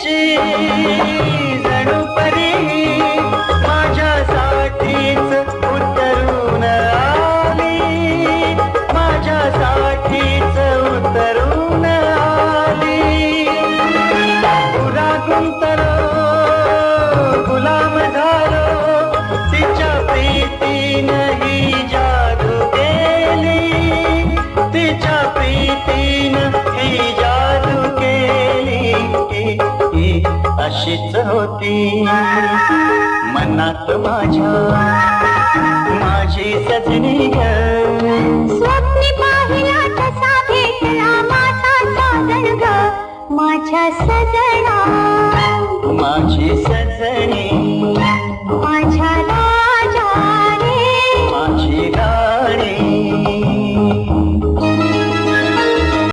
Jesus. अशीच होती. मनात माझ्या माझी सजनी स्वप्नी पाहिला तसा भेटला माझा साजन ग. माझ्या सजना